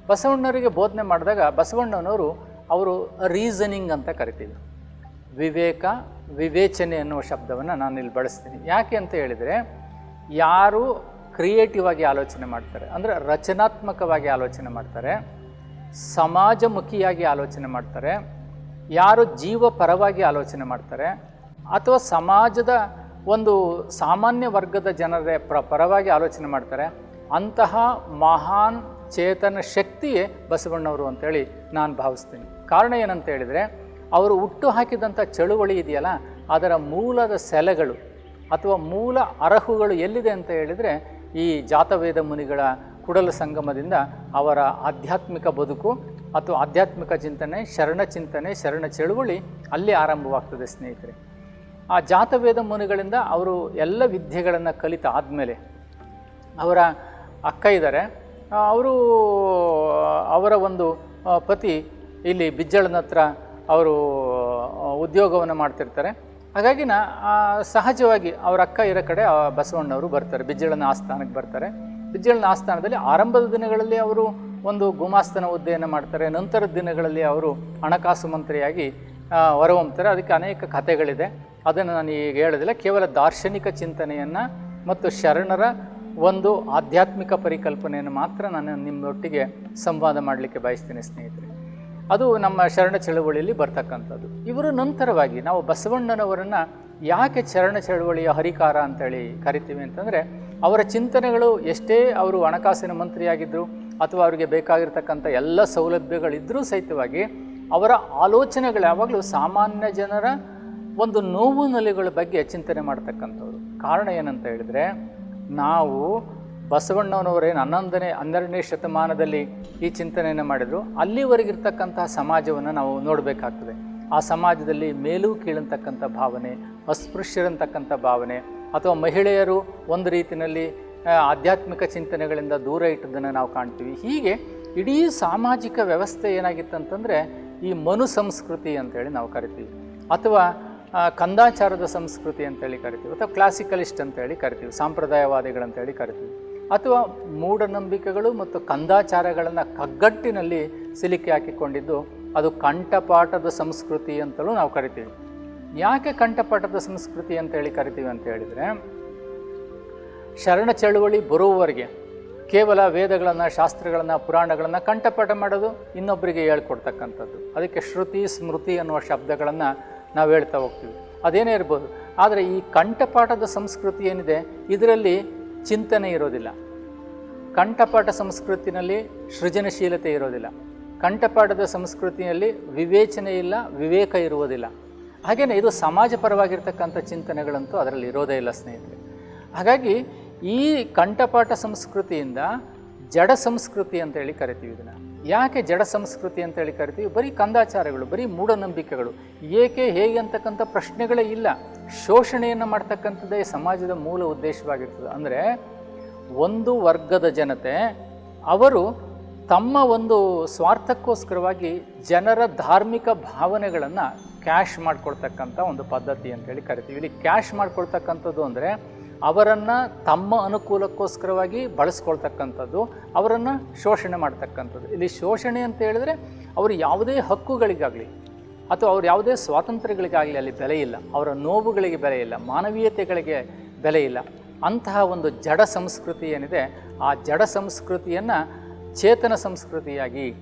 Speaker 1: ಬಸವಣ್ಣವರಿಗೆ ಬೋಧನೆ ಮಾಡಿದಾಗ ಬಸವಣ್ಣನವರು ಅವರು ರೀಸನಿಂಗ್ ಅಂತ ಕರಿತೀವಿ ವಿವೇಕ ವಿವೇಚನೆ ಅನ್ನುವ ಶಬ್ದವನ್ನು ನಾನು ಇಲ್ಲಿ ಬಳಸ್ತೀನಿ. ಯಾಕೆ ಅಂತ ಹೇಳಿದರೆ, ಯಾರು ಕ್ರಿಯೇಟಿವ್ ಆಗಿ ಆಲೋಚನೆ ಮಾಡ್ತಾರೆ, ಅಂದರೆ ರಚನಾತ್ಮಕವಾಗಿ ಆಲೋಚನೆ ಮಾಡ್ತಾರೆ, ಸಮಾಜಮುಖಿಯಾಗಿ ಆಲೋಚನೆ ಮಾಡ್ತಾರೆ, ಯಾರು ಜೀವ ಪರವಾಗಿ ಆಲೋಚನೆ ಮಾಡ್ತಾರೆ, ಅಥವಾ ಸಮಾಜದ ಒಂದು ಸಾಮಾನ್ಯ ವರ್ಗದ ಜನರ ಪ್ರ, ಪರವಾಗಿ ಆಲೋಚನೆ ಮಾಡ್ತಾರೆ, ಅಂತಹ ಮಹಾನ್ ಚೇತನ ಶಕ್ತಿಯೇ ಬಸವಣ್ಣವರು ಅಂತೇಳಿ ನಾನು ಭಾವಿಸ್ತೀನಿ. ಕಾರಣ ಏನಂತ ಹೇಳಿದರೆ ಅವರು ಹುಟ್ಟು ಹಾಕಿದಂಥ ಚಳುವಳಿ ಇದೆಯಲ್ಲ, ಅದರ ಮೂಲದ ಸೆಲೆಗಳು ಅಥವಾ ಮೂಲ ಅರಹುಗಳು ಎಲ್ಲಿದೆ ಅಂತ ಹೇಳಿದರೆ ಈ ಜಾತವೇದ ಮುನಿಗಳ ಕುಡಲ ಸಂಗಮದಿಂದ ಅವರ ಆಧ್ಯಾತ್ಮಿಕ ಬದುಕು ಅಥವಾ ಆಧ್ಯಾತ್ಮಿಕ ಚಿಂತನೆ, ಶರಣ ಚಿಂತನೆ, ಶರಣ ಚಳುವಳಿ ಅಲ್ಲಿ ಆರಂಭವಾಗ್ತದೆ ಸ್ನೇಹಿತರೆ. ಆ ಜಾತವೇದ ಮುನಿಗಳಿಂದ ಅವರು ಎಲ್ಲ ವಿದ್ಯೆಗಳನ್ನು ಕಲಿತ ಆದಮೇಲೆ ಅವರ ಅಕ್ಕ ಇದ್ದಾರೆ. ಅವರು, ಅವರ ಒಂದು ಪತಿ ಇಲ್ಲಿ ಬಿಜ್ಜಳನ ಹತ್ರ ಅವರು ಉದ್ಯೋಗವನ್ನು ಮಾಡ್ತಿರ್ತಾರೆ. ಹಾಗಾಗಿ ನಾ ಸಹಜವಾಗಿ ಅವರ ಅಕ್ಕ ಇರೋ ಕಡೆ ಬಸವಣ್ಣವರು ಬರ್ತಾರೆ, ಬಿಜ್ಜಳನ ಆಸ್ಥಾನಕ್ಕೆ ಬರ್ತಾರೆ. ಬಿಜ್ಜಳನ ಆಸ್ಥಾನದಲ್ಲಿ ಆರಂಭದ ದಿನಗಳಲ್ಲಿ ಅವರು ಒಂದು ಗುಮಾಸ್ತನ ಹುದ್ದೆಯನ್ನು ಮಾಡ್ತಾರೆ, ನಂತರದ ದಿನಗಳಲ್ಲಿ ಅವರು ಹಣಕಾಸು ಮಂತ್ರಿಯಾಗಿ ಹೊರಹೊಮ್ತಾರೆ. ಅದಕ್ಕೆ ಅನೇಕ ಕಥೆಗಳಿದೆ. ಅದನ್ನು ನಾನು ಈಗ ಹೇಳೋದಿಲ್ಲ. ಕೇವಲ ದಾರ್ಶನಿಕ ಚಿಂತನೆಯನ್ನು ಮತ್ತು ಶರಣರ ಒಂದು ಆಧ್ಯಾತ್ಮಿಕ ಪರಿಕಲ್ಪನೆಯನ್ನು ಮಾತ್ರ ನಾನು ನಿಮ್ಮೊಟ್ಟಿಗೆ ಸಂವಾದ ಮಾಡಲಿಕ್ಕೆ ಬಯಸ್ತೇನೆ ಸ್ನೇಹಿತರೆ. ಅದು ನಮ್ಮ ಶರಣ ಚಳವಳಿಯಲ್ಲಿ ಬರ್ತಕ್ಕಂಥದ್ದು. ಇವರು ನಂತರವಾಗಿ ನಾವು ಬಸವಣ್ಣನವರನ್ನು ಯಾಕೆ ಶರಣ ಚಳವಳಿಯ ಹರಿಕಾರ ಅಂತೇಳಿ ಕರಿತೀವಿ ಅಂತಂದರೆ, ಅವರ ಚಿಂತನೆಗಳು ಎಷ್ಟೇ ಅವರು ಹಣಕಾಸಿನ ಮಂತ್ರಿಯಾಗಿದ್ದರು ಅಥವಾ ಅವರಿಗೆ ಬೇಕಾಗಿರ್ತಕ್ಕಂಥ ಎಲ್ಲ ಸೌಲಭ್ಯಗಳಿದ್ದರೂ ಸಹಿತವಾಗಿ ಅವರ ಆಲೋಚನೆಗಳು ಯಾವಾಗಲೂ ಸಾಮಾನ್ಯ ಜನರ ಒಂದು ನೋವು ನಲಿಗಳ ಬಗ್ಗೆ ಚಿಂತನೆ ಮಾಡ್ತಕ್ಕಂಥವ್ರು. ಕಾರಣ ಏನಂತ ಹೇಳಿದರೆ, ನಾವು ಬಸವಣ್ಣನವರೇನು ಹನ್ನೊಂದನೇ, ಹನ್ನೆರಡನೇ ಶತಮಾನದಲ್ಲಿ ಈ ಚಿಂತನೆಯನ್ನು ಮಾಡಿದರು. ಅಲ್ಲಿವರೆಗಿರ್ತಕ್ಕಂತಹ ಸಮಾಜವನ್ನು ನಾವು ನೋಡಬೇಕಾಗ್ತದೆ. ಆ ಸಮಾಜದಲ್ಲಿ ಮೇಲೂ ಕೀಳಂತಕ್ಕಂಥ ಭಾವನೆ, ಅಸ್ಪೃಶ್ಯರಂತಕ್ಕಂಥ ಭಾವನೆ, ಅಥವಾ ಮಹಿಳೆಯರು ಒಂದು ರೀತಿಯಲ್ಲಿ ಆಧ್ಯಾತ್ಮಿಕ ಚಿಂತನೆಗಳಿಂದ ದೂರ ಇಟ್ಟದನ್ನು ನಾವು ಕಾಣ್ತೀವಿ. ಹೀಗೆ ಇಡೀ ಸಾಮಾಜಿಕ ವ್ಯವಸ್ಥೆ ಏನಾಗಿತ್ತಂತಂದರೆ, ಈ ಮನು ಸಂಸ್ಕೃತಿ ಅಂತೇಳಿ ನಾವು ಕರಿತೀವಿ. ಅಥವಾ ಕಂದಾಚಾರದ ಸಂಸ್ಕೃತಿ ಅಂತೇಳಿ ಕರಿತೀವಿ. ಅಥವಾ ಕ್ಲಾಸಿಕಲಿಸ್ಟ್ ಅಂತೇಳಿ ಕರಿತೀವಿ. ಸಾಂಪ್ರದಾಯವಾದಿಗಳಂತೇಳಿ ಕರಿತೀವಿ. ಅಥವಾ ಮೂಢನಂಬಿಕೆಗಳು ಮತ್ತು ಕಂದಾಚಾರಗಳನ್ನು ಕಗ್ಗಟ್ಟಿನಲ್ಲಿ ಸಿಲುಕಿ ಹಾಕಿಕೊಂಡಿದ್ದು, ಅದು ಕಂಠಪಾಠದ ಸಂಸ್ಕೃತಿ ಅಂತಲೂ ನಾವು ಕರಿತೀವಿ. ಯಾಕೆ ಕಂಠಪಾಠದ ಸಂಸ್ಕೃತಿ ಅಂತೇಳಿ ಕರಿತೀವಿ ಅಂತ ಹೇಳಿದರೆ, ಶರಣ ಚಳುವಳಿ ಬರುವವರೆಗೆ ಕೇವಲ ವೇದಗಳನ್ನು, ಶಾಸ್ತ್ರಗಳನ್ನು, ಪುರಾಣಗಳನ್ನು ಕಂಠಪಾಠ ಮಾಡೋದು ಇನ್ನೊಬ್ಬರಿಗೆ ಹೇಳ್ಕೊಡ್ತಕ್ಕಂಥದ್ದು. ಅದಕ್ಕೆ ಶ್ರುತಿ, ಸ್ಮೃತಿ ಅನ್ನುವ ಶಬ್ದಗಳನ್ನು ನಾವು ಹೇಳ್ತಾ ಹೋಗ್ತೀವಿ. ಅದೇನೇ ಇರ್ಬೋದು. ಆದರೆ ಈ ಕಂಠಪಾಠದ ಸಂಸ್ಕೃತಿ ಏನಿದೆ, ಇದರಲ್ಲಿ ಚಿಂತನೆ ಇರೋದಿಲ್ಲ. ಕಂಠಪಾಠ ಸಂಸ್ಕೃತಿನಲ್ಲಿ ಸೃಜನಶೀಲತೆ ಇರೋದಿಲ್ಲ. ಕಂಠಪಾಠದ ಸಂಸ್ಕೃತಿಯಲ್ಲಿ ವಿವೇಚನೆ ಇಲ್ಲ, ವಿವೇಕ ಇರುವುದಿಲ್ಲ. ಹಾಗೆಯೇ ಇದು ಸಮಾಜಪರವಾಗಿರ್ತಕ್ಕಂಥ ಚಿಂತನೆಗಳಂತೂ ಅದರಲ್ಲಿ ಇರೋದೇ ಇಲ್ಲ ಸ್ನೇಹಿತರೆ. ಹಾಗಾಗಿ ಈ ಕಂಠಪಾಠ ಸಂಸ್ಕೃತಿಯಿಂದ ಜಡ ಸಂಸ್ಕೃತಿ ಅಂತೇಳಿ ಕರಿತೀವಿ ಇದನ್ನು. ಯಾಕೆ ಜಡ ಸಂಸ್ಕೃತಿ ಅಂತೇಳಿ ಕರಿತೀವಿ? ಬರೀ ಕಂದಾಚಾರಗಳು, ಬರೀ ಮೂಢನಂಬಿಕೆಗಳು. ಏಕೆ ಹೇಗೆ ಅಂತಕ್ಕಂಥ ಪ್ರಶ್ನೆಗಳೇ ಇಲ್ಲ. ಶೋಷಣೆಯನ್ನು ಮಾಡ್ತಕ್ಕಂಥದ್ದೇ ಸಮಾಜದ ಮೂಲ ಉದ್ದೇಶವಾಗಿರ್ತದೆ. ಅಂದರೆ ಒಂದು ವರ್ಗದ ಜನತೆ, ಅವರು ತಮ್ಮ ಒಂದು ಸ್ವಾರ್ಥಕ್ಕೋಸ್ಕರವಾಗಿ ಜನರ ಧಾರ್ಮಿಕ ಭಾವನೆಗಳನ್ನು ಕ್ಯಾಶ್ ಮಾಡ್ಕೊಳ್ತಕ್ಕಂಥ ಒಂದು ಪದ್ಧತಿ ಅಂತೇಳಿ ಕರಿತೀವಿ. ಇಲ್ಲಿ ಕ್ಯಾಶ್ ಮಾಡ್ಕೊಳ್ತಕ್ಕಂಥದ್ದು ಅಂದರೆ ಅವರನ್ನು ತಮ್ಮ ಅನುಕೂಲಕ್ಕೋಸ್ಕರವಾಗಿ ಬಳಸ್ಕೊಳ್ತಕ್ಕಂಥದ್ದು, ಅವರನ್ನು ಶೋಷಣೆ ಮಾಡ್ತಕ್ಕಂಥದ್ದು. ಇಲ್ಲಿ ಶೋಷಣೆ ಅಂತ ಹೇಳಿದ್ರೆ ಅವರು ಯಾವುದೇ ಹಕ್ಕುಗಳಿಗಾಗಲಿ ಅಥವಾ ಅವ್ರು ಯಾವುದೇ ಸ್ವಾತಂತ್ರ್ಯಗಳಿಗಾಗಲಿ ಅಲ್ಲಿ ಬೆಲೆ ಇಲ್ಲ. ಅವರ ನೋವುಗಳಿಗೆ ಬೆಲೆ ಇಲ್ಲ. ಮಾನವೀಯತೆಗಳಿಗೆ ಬೆಲೆ ಇಲ್ಲ. ಅಂತಹ ಒಂದು ಜಡ ಸಂಸ್ಕೃತಿ ಏನಿದೆ, ಆ ಜಡ ಸಂಸ್ಕೃತಿಯನ್ನು ಚೇತನ ಸಂಸ್ಕೃತಿಯಾಗಿ,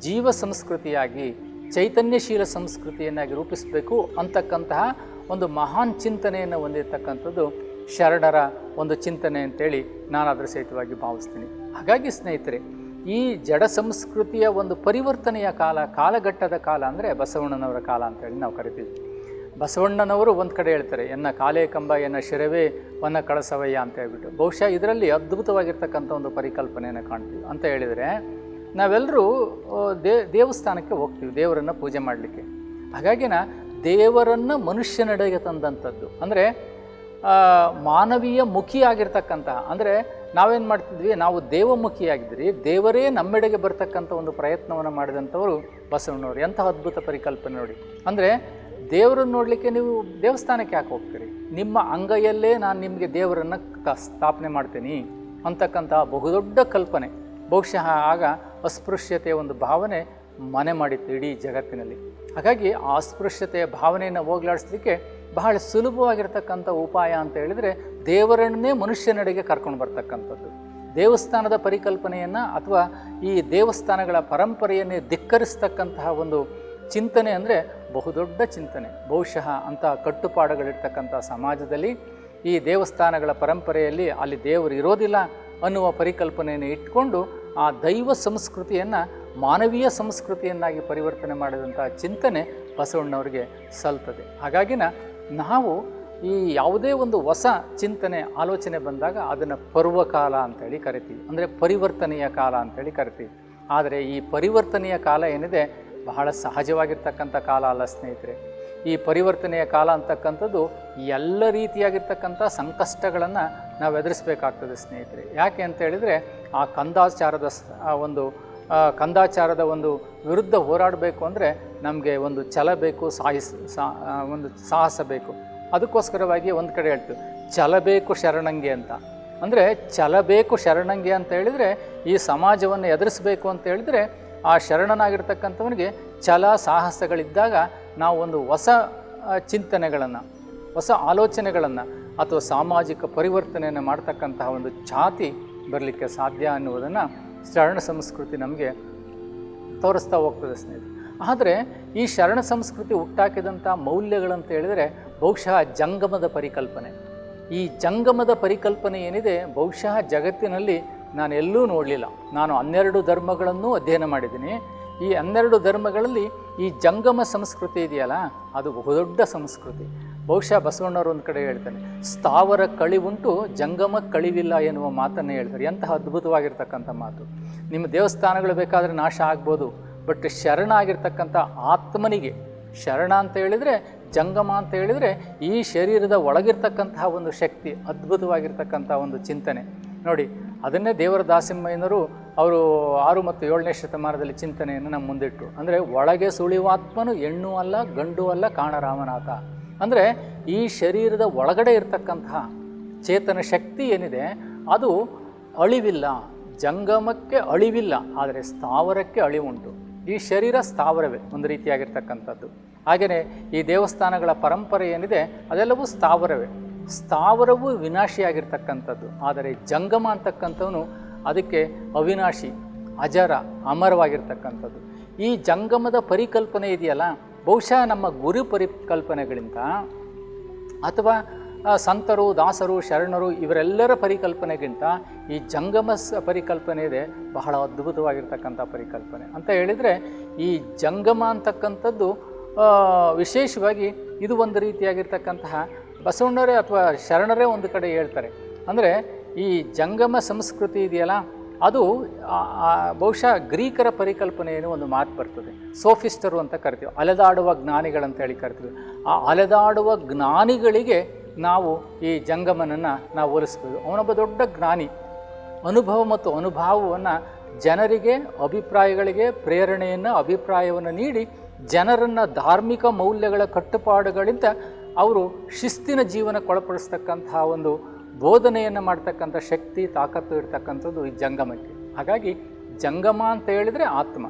Speaker 1: ಜೀವ ಸಂಸ್ಕೃತಿಯಾಗಿ, ಚೈತನ್ಯಶೀಲ ಸಂಸ್ಕೃತಿಯನ್ನಾಗಿ ರೂಪಿಸಬೇಕು ಅಂತಕ್ಕಂತಹ ಒಂದು ಮಹಾನ್ ಚಿಂತನೆಯನ್ನು ಹೊಂದಿರತಕ್ಕಂಥದ್ದು ಶರಣರ ಒಂದು ಚಿಂತನೆ ಅಂತೇಳಿ ನಾನು ಅದರ ಸಹಿತವಾಗಿ ಭಾವಿಸ್ತೀನಿ. ಹಾಗಾಗಿ ಸ್ನೇಹಿತರೆ, ಈ ಜಡ ಸಂಸ್ಕೃತಿಯ ಒಂದು ಪರಿವರ್ತನೆಯ ಕಾಲ, ಕಾಲಘಟ್ಟದ ಕಾಲ ಅಂದರೆ ಬಸವಣ್ಣನವರ ಕಾಲ ಅಂತೇಳಿ ನಾವು ಕರಿತೀವಿ. ಬಸವಣ್ಣನವರು ಒಂದು ಕಡೆ ಹೇಳ್ತಾರೆ, ಎನ್ನ ಕಾಲೇ ಕಂಬ, ಎನ್ನ ಶಿರವೇ ಒನ್ನ ಕಳಸವಯ್ಯ ಅಂತ ಹೇಳ್ಬಿಟ್ಟು. ಬಹುಶಃ ಇದರಲ್ಲಿ ಅದ್ಭುತವಾಗಿರ್ತಕ್ಕಂಥ ಒಂದು ಪರಿಕಲ್ಪನೆಯನ್ನು ಕಾಣ್ತೀವಿ. ಅಂತ ಹೇಳಿದರೆ ನಾವೆಲ್ಲರೂ ದೇ, ದೇವಸ್ಥಾನಕ್ಕೆ ಹೋಗ್ತೀವಿ, ದೇವರನ್ನು ಪೂಜೆ ಮಾಡಲಿಕ್ಕೆ. ಹಾಗಾಗಿನ ದೇವರನ್ನು ಮನುಷ್ಯನೆಡೆಗೆ ತಂದಂಥದ್ದು ಅಂದರೆ ಮಾನವೀಯ ಮುಖಿಯಾಗಿರ್ತಕ್ಕಂತಹ ಅಂದರೆ ನಾವೇನು ಮಾಡ್ತಿದ್ವಿ, ನಾವು ದೇವಮುಖಿಯಾಗಿದ್ದೀರಿ ದೇವರೇ ನಮ್ಮೆಡೆಗೆ ಬರ್ತಕ್ಕಂಥ ಒಂದು ಪ್ರಯತ್ನವನ್ನು ಮಾಡಿದಂಥವರು ಬಸವಣ್ಣವರು. ಎಂಥ ಅದ್ಭುತ ಪರಿಕಲ್ಪನೆ ನೋಡಿ. ಅಂದರೆ ದೇವರನ್ನು ನೋಡಲಿಕ್ಕೆ ನೀವು ದೇವಸ್ಥಾನಕ್ಕೆ ಯಾಕೆ ಹೋಗ್ತೀರಿ? ನಿಮ್ಮ ಅಂಗೈಯಲ್ಲೇ ನಾನು ನಿಮಗೆ ದೇವರನ್ನು ಕ- ಸ್ಥಾಪನೆ ಮಾಡ್ತೀನಿ ಅಂತಕ್ಕಂತಹ ಬಹುದೊಡ್ಡ ಕಲ್ಪನೆ. ಬಹುಶಃ ಆಗ ಅಸ್ಪೃಶ್ಯತೆಯ ಒಂದು ಭಾವನೆ ಮನೆ ಮಾಡಿತ್ತು ಇಡೀ ಜಗತ್ತಿನಲ್ಲಿ. ಹಾಗಾಗಿ ಆ ಅಸ್ಪೃಶ್ಯತೆಯ ಭಾವನೆಯನ್ನು ಹೋಗ್ಲಾಡಿಸ್ಲಿಕ್ಕೆ ಬಹಳ ಸುಲಭವಾಗಿರ್ತಕ್ಕಂಥ ಉಪಾಯ ಅಂತ ಹೇಳಿದರೆ ದೇವರನ್ನೇ ಮನುಷ್ಯನಡೆಗೆ ಕರ್ಕೊಂಡು ಬರ್ತಕ್ಕಂಥದ್ದು. ದೇವಸ್ಥಾನದ ಪರಿಕಲ್ಪನೆಯನ್ನು ಅಥವಾ ಈ ದೇವಸ್ಥಾನಗಳ ಪರಂಪರೆಯನ್ನೇ ಧಿಕ್ಕರಿಸ್ತಕ್ಕಂತಹ ಒಂದು ಚಿಂತನೆ ಅಂದರೆ ಬಹುದೊಡ್ಡ ಚಿಂತನೆ. ಬಹುಶಃ ಅಂತಹ ಕಟ್ಟುಪಾಡುಗಳಿರ್ತಕ್ಕಂಥ ಸಮಾಜದಲ್ಲಿ ಈ ದೇವಸ್ಥಾನಗಳ ಪರಂಪರೆಯಲ್ಲಿ ಅಲ್ಲಿ ದೇವರು ಇರೋದಿಲ್ಲ ಅನ್ನುವ ಪರಿಕಲ್ಪನೆಯನ್ನು ಇಟ್ಕೊಂಡು ಆ ದೈವ ಸಂಸ್ಕೃತಿಯನ್ನು ಮಾನವೀಯ ಸಂಸ್ಕೃತಿಯನ್ನಾಗಿ ಪರಿವರ್ತನೆ ಮಾಡಿದಂಥ ಚಿಂತನೆ ಬಸವಣ್ಣವರಿಗೆ ಸಲ್ತದೆ. ಹಾಗಾಗಿನ ನಾವು ಈ ಯಾವುದೇ ಒಂದು ಹೊಸ ಚಿಂತನೆ, ಆಲೋಚನೆ ಬಂದಾಗ ಅದನ್ನು ಪರ್ವಕಾಲ ಅಂತೇಳಿ ಕರಿತೀವಿ. ಅಂದರೆ ಪರಿವರ್ತನೆಯ ಕಾಲ ಅಂತೇಳಿ ಕರಿತೀವಿ. ಆದರೆ ಈ ಪರಿವರ್ತನೆಯ ಕಾಲ ಏನಿದೆ? ಬಹಳ ಸಹಜವಾಗಿರ್ತಕ್ಕಂಥ ಕಾಲ ಅಲ್ಲ ಸ್ನೇಹಿತರೆ. ಈ ಪರಿವರ್ತನೆಯ ಕಾಲ ಅಂತಕ್ಕಂಥದ್ದು ಎಲ್ಲ ರೀತಿಯಾಗಿರ್ತಕ್ಕಂಥ ಸಂಕಷ್ಟಗಳನ್ನು ನಾವು ಎದುರಿಸ್ಬೇಕಾಗ್ತದೆ ಸ್ನೇಹಿತರೆ. ಯಾಕೆ ಅಂತ ಹೇಳಿದರೆ ಆ ಕಂದಾಚಾರದ ಒಂದು ಕಂದಾಚಾರದ ಒಂದು ವಿರುದ್ಧ ಹೋರಾಡಬೇಕು ಅಂದರೆ ನಮಗೆ ಒಂದು ಛಲ ಬೇಕು ಸಾಹಿಸ್ ಸಾ ಒಂದು ಸಾಹಸ ಬೇಕು. ಅದಕ್ಕೋಸ್ಕರವಾಗಿ ಒಂದು ಕಡೆ ಹೇಳ್ತೀವಿ, ಛಲ ಬೇಕು ಶರಣಂಗೆ ಅಂತ. ಅಂದರೆ ಛಲ ಬೇಕು ಶರಣಂಗೆ ಅಂತ ಹೇಳಿದರೆ ಈ ಸಮಾಜವನ್ನು ಎದುರಿಸಬೇಕು ಅಂತ ಹೇಳಿದರೆ ಆ ಶರಣನಾಗಿರ್ತಕ್ಕಂಥವನಿಗೆ ಛಲ, ಸಾಹಸಗಳಿದ್ದಾಗ ನಾವು ಒಂದು ಹೊಸ ಚಿಂತನೆಗಳನ್ನು, ಹೊಸ ಆಲೋಚನೆಗಳನ್ನು ಅಥವಾ ಸಾಮಾಜಿಕ ಪರಿವರ್ತನೆಯನ್ನು ಮಾಡ್ತಕ್ಕಂತಹ ಒಂದು ಛಾತಿ ಬರಲಿಕ್ಕೆ ಸಾಧ್ಯ ಅನ್ನುವುದನ್ನು ಶರಣ ಸಂಸ್ಕೃತಿ ನಮಗೆ ತೋರಿಸ್ತಾ ಹೋಗ್ತದೆ ಸ್ನೇಹಿತರೆ. ಆದರೆ ಈ ಶರಣ ಸಂಸ್ಕೃತಿ ಹುಟ್ಟಾಕಿದಂಥ ಮೌಲ್ಯಗಳಂತ ಹೇಳಿದರೆ ಬಹುಶಃ ಜಂಗಮದ ಪರಿಕಲ್ಪನೆ. ಈ ಜಂಗಮದ ಪರಿಕಲ್ಪನೆ ಏನಿದೆ ಬಹುಶಃ ಜಗತ್ತಿನಲ್ಲಿ ನಾನು ಎಲ್ಲೂ ನೋಡಲಿಲ್ಲ. ನಾನು ಹನ್ನೆರಡು ಧರ್ಮಗಳನ್ನು ಅಧ್ಯಯನ ಮಾಡಿದ್ದೀನಿ. ಈ ಹನ್ನೆರಡು ಧರ್ಮಗಳಲ್ಲಿ ಈ ಜಂಗಮ ಸಂಸ್ಕೃತಿ ಇದೆಯಲ್ಲ, ಅದು ಬಹುದೊಡ್ಡ ಸಂಸ್ಕೃತಿ. ಬಹುಶಃ ಬಸವಣ್ಣವರು ಒಂದು ಕಡೆ ಹೇಳ್ತಾನೆ ಸ್ಥಾವರ ಕಳಿವುಂಟು, ಜಂಗಮ ಕಳಿವಿಲ್ಲ ಎನ್ನುವ ಮಾತನ್ನು ಹೇಳ್ತಾರೆ. ಎಂತಹ ಅದ್ಭುತವಾಗಿರ್ತಕ್ಕಂಥ ಮಾತು. ನಿಮ್ಮ ದೇವಸ್ಥಾನಗಳು ಬೇಕಾದರೆ ನಾಶ ಆಗ್ಬೋದು ಬಟ್ ಶರಣ ಆಗಿರ್ತಕ್ಕಂಥ ಆತ್ಮನಿಗೆ, ಶರಣ ಅಂತ ಹೇಳಿದರೆ, ಜಂಗಮ ಅಂತ ಹೇಳಿದರೆ, ಈ ಶರೀರದ ಒಳಗಿರ್ತಕ್ಕಂತಹ ಒಂದು ಶಕ್ತಿ, ಅದ್ಭುತವಾಗಿರ್ತಕ್ಕಂಥ ಒಂದು ಚಿಂತನೆ. ನೋಡಿ, ಅದನ್ನೇ ದೇವರ ದಾಸಿಮಯ್ಯನವರು ಅವರು ಆರು ಮತ್ತು ಏಳನೇ ಶತಮಾನದಲ್ಲಿ ಚಿಂತನೆಯನ್ನು ನಮ್ಮ ಮುಂದಿಟ್ಟರು ಅಂದರೆ ಒಳಗೆ ಸುಳಿವಾತ್ಮನು, ಹೆಣ್ಣು ಅಲ್ಲ, ಗಂಡು ಅಲ್ಲ, ಕಾಣರಾಮನಾಥ. ಅಂದರೆ ಈ ಶರೀರದ ಒಳಗಡೆ ಇರತಕ್ಕಂತಹ ಚೇತನ ಶಕ್ತಿ ಏನಿದೆ, ಅದು ಅಳಿವಿಲ್ಲ, ಜಂಗಮಕ್ಕೆ ಅಳಿವಿಲ್ಲ, ಆದರೆ ಸ್ಥಾವರಕ್ಕೆ ಅಳಿವುಂಟು. ಈ ಶರೀರ ಸ್ಥಾವರವೇ, ಒಂದು ರೀತಿಯಾಗಿರ್ತಕ್ಕಂಥದ್ದು. ಹಾಗೆಯೇ ಈ ದೇವಸ್ಥಾನಗಳ ಪರಂಪರೆ ಏನಿದೆ, ಅದೆಲ್ಲವೂ ಸ್ಥಾವರವೇ. ಸ್ಥಾವರವು ವಿನಾಶಿಯಾಗಿರ್ತಕ್ಕಂಥದ್ದು. ಆದರೆ ಜಂಗಮ ಅಂತಕ್ಕಂಥವನು ಅದಕ್ಕೆ ಅವಿನಾಶಿ, ಅಜರ, ಅಮರವಾಗಿರ್ತಕ್ಕಂಥದ್ದು. ಈ ಜಂಗಮದ ಪರಿಕಲ್ಪನೆ ಇದೆಯಲ್ಲ ಬಹುಶಃ ನಮ್ಮ ಗುರು ಪರಿಕಲ್ಪನೆಗಳಿಂದ ಅಥವಾ ಸಂತರು, ದಾಸರು, ಶರಣರು ಇವರೆಲ್ಲರ ಪರಿಕಲ್ಪನೆಗಿಂತ ಈ ಜಂಗಮ ಪರಿಕಲ್ಪನೆ ಇದೆ, ಬಹಳ ಅದ್ಭುತವಾಗಿರ್ತಕ್ಕಂಥ ಪರಿಕಲ್ಪನೆ. ಅಂತ ಹೇಳಿದರೆ, ಈ ಜಂಗಮ ಅಂತಕ್ಕಂಥದ್ದು ವಿಶೇಷವಾಗಿ ಇದು ಒಂದು ರೀತಿಯಾಗಿರ್ತಕ್ಕಂತಹ ಬಸವಣ್ಣರೇ ಅಥವಾ ಶರಣರೇ ಒಂದು ಕಡೆ ಹೇಳ್ತಾರೆ. ಅಂದರೆ ಈ ಜಂಗಮ ಸಂಸ್ಕೃತಿ ಇದೆಯಲ್ಲ ಅದು ಬಹುಶಃ ಗ್ರೀಕರ ಪರಿಕಲ್ಪನೆಯನ್ನು ಒಂದು ಮಾತು ಬರ್ತದೆ. ಸೋಫಿಸ್ಟರು ಅಂತ ಕರಿತೀವಿ, ಅಲೆದಾಡುವ ಜ್ಞಾನಿಗಳಂತ ಹೇಳಿ ಕರಿತೀವಿ. ಆ ಅಲೆದಾಡುವ ಜ್ಞಾನಿಗಳಿಗೆ ನಾವು ಈ ಜಂಗಮನನ್ನು ನಾವು ಹೋಲಿಸ್ಬೋದು. ಅವನೊಬ್ಬ ದೊಡ್ಡ ಜ್ಞಾನಿ. ಅನುಭವ ಮತ್ತು ಅನುಭವವನ್ನು ಜನರಿಗೆ, ಅಭಿಪ್ರಾಯಗಳಿಗೆ, ಪ್ರೇರಣೆಯನ್ನು, ಅಭಿಪ್ರಾಯವನ್ನು ನೀಡಿ ಜನರನ್ನು ಧಾರ್ಮಿಕ ಮೌಲ್ಯಗಳ ಕಟ್ಟುಪಾಡುಗಳಿಂದ ಅವರು ಶಿಸ್ತಿನ ಜೀವನಕ್ಕೊಳಪಡಿಸ್ತಕ್ಕಂಥ ಒಂದು ಬೋಧನೆಯನ್ನು ಮಾಡ್ತಕ್ಕಂಥ ಶಕ್ತಿ, ತಾಕತ್ತು ಇರ್ತಕ್ಕಂಥದ್ದು ಈ ಜಂಗಮಕ್ಕೆ. ಹಾಗಾಗಿ ಜಂಗಮ ಅಂತ ಹೇಳಿದರೆ ಆತ್ಮ.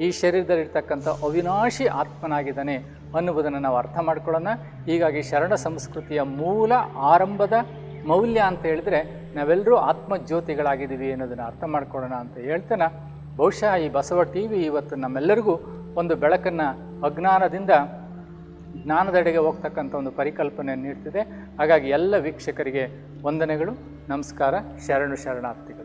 Speaker 1: ಈ ಶರೀರದಲ್ಲಿರ್ತಕ್ಕಂಥ ಅವಿನಾಶಿ ಆತ್ಮನಾಗಿದ್ದಾನೆ ಅನ್ನುವುದನ್ನು ನಾವು ಅರ್ಥ ಮಾಡ್ಕೊಳ್ಳೋಣ. ಹೀಗಾಗಿ ಶರಣ ಸಂಸ್ಕೃತಿಯ ಮೂಲ ಆರಂಭದ ಮೌಲ್ಯ ಅಂತ ಹೇಳಿದ್ರೆ ನಾವೆಲ್ಲರೂ ಆತ್ಮಜ್ಯೋತಿಗಳಾಗಿದ್ದೀವಿ ಅನ್ನೋದನ್ನು ಅರ್ಥ ಮಾಡ್ಕೊಳ್ಳೋಣ ಅಂತ ಹೇಳ್ತಾನೆ. ಬಹುಶಃ ಈ ಬಸವ ಟಿ ವಿ ಇವತ್ತು ನಮ್ಮೆಲ್ಲರಿಗೂ ಒಂದು ಬೆಳಕನ್ನು ಅಜ್ಞಾನದಿಂದ ಜ್ಞಾನದೆಡೆಗೆ ಹೋಗ್ತಕ್ಕಂಥ ಒಂದು ಪರಿಕಲ್ಪನೆಯನ್ನು ನೀಡ್ತಿದೆ. ಹಾಗಾಗಿ ಎಲ್ಲ ವೀಕ್ಷಕರಿಗೆ ವಂದನೆಗಳು ನಮಸ್ಕಾರ ಶರಣು ಶರಣಾರ್ಥಿಗಳು.